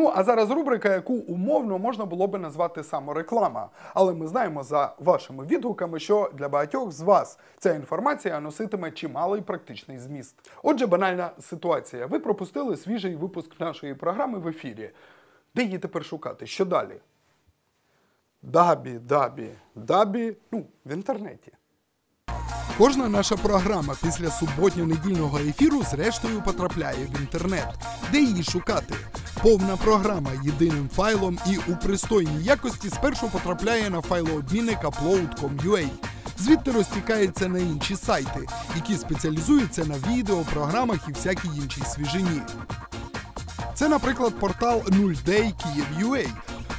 Ну а зараз рубрика, яку умовно можна було би назвати самореклама. Але ми знаємо за вашими відгуками, що для багатьох з вас ця інформація носитиме чималий практичний зміст. Отже, банальна ситуація. Ви пропустили свіжий випуск нашої програми в ефірі. Де її тепер шукати? Що далі? Дабі, дабі, дабі, ну, в інтернеті. Кожна наша програма після суботньо-недільного ефіру зрештою потрапляє в інтернет. Де її шукати? Повна програма єдиним файлом і у пристойній якості спершу потрапляє на файлообмінник upload.com.ua. Звідти розтікається на інші сайти, які спеціалізуються на відео, програмах і всякій іншій свіжині. Це, наприклад, портал 0day Kyiv.ua,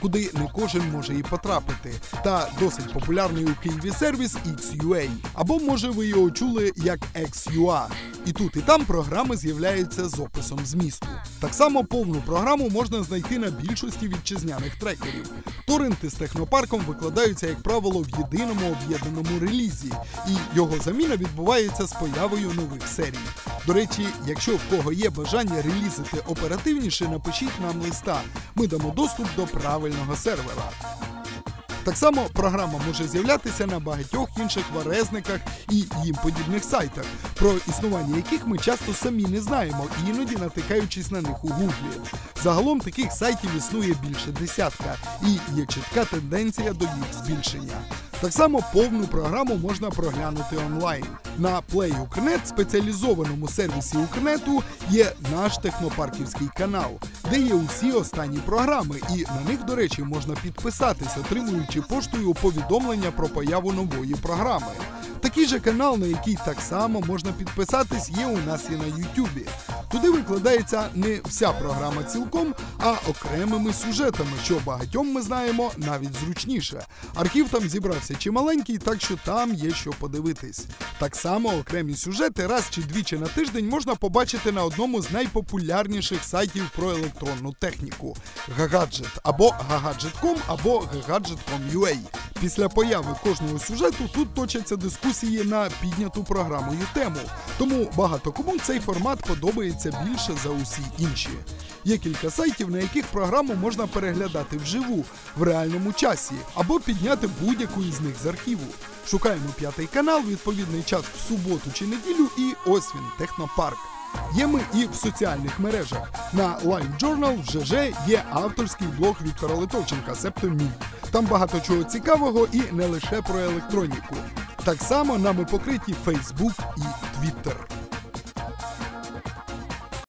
куди не кожен може і потрапити, та досить популярний у Києві сервіс XUA. Або може ви його чули як XUA. І тут, і там програми з'являються з описом змісту. Так само повну програму можна знайти на більшості вітчизняних трекерів. Торренти з технопарком викладаються, як правило, в єдиному об'єднаному релізі, і його заміна відбувається з появою нових серій. До речі, якщо в кого є бажання релізити оперативніше, напишіть нам листа. Ми дамо доступ до правильного сервера. Так само програма може з'являтися на багатьох інших варезниках і їм подібних сайтах, про існування яких ми часто самі не знаємо, іноді натикаючись на них у гуглі. Загалом таких сайтів існує більше десятка, і є чітка тенденція до їх збільшення. Так само повну програму можна проглянути онлайн. На Play Укрнет, спеціалізованому сервісі Укрнету, є наш технопарківський канал, де є усі останні програми, і на них, до речі, можна підписатись, отримуючи поштою повідомлення про появу нової програми. Такий же канал, на який так само можна підписатись, є у нас і на Ютубі. Туди викладається не вся програма цілком, а окремими сюжетами, що багатьом ми знаємо навіть зручніше. Архів там зібрався чималенький, так що там є що подивитись. Так само окремі сюжети раз чи двічі на тиждень можна побачити на одному з найпопулярніших сайтів про електронну техніку Gagadget або Gagadget.com або Gagadget.com.ua. Після появи кожного сюжету тут точаться дискусії на підняту програмою тему. Тому багато кому цей формат подобається більше за усі інші. Є кілька сайтів, на яких програму можна переглядати вживу, в реальному часі, або підняти будь-яку із них з архіву. Шукаємо п'ятий канал, відповідний час в суботу чи неділю, і ось він, Технопарк. Є ми і в соціальних мережах. На Live Journal в ЖЖ є авторський блог Віктора Литовченка, себто мій. Там багато чого цікавого і не лише про електроніку. Так само нами покриті Facebook і Twitter.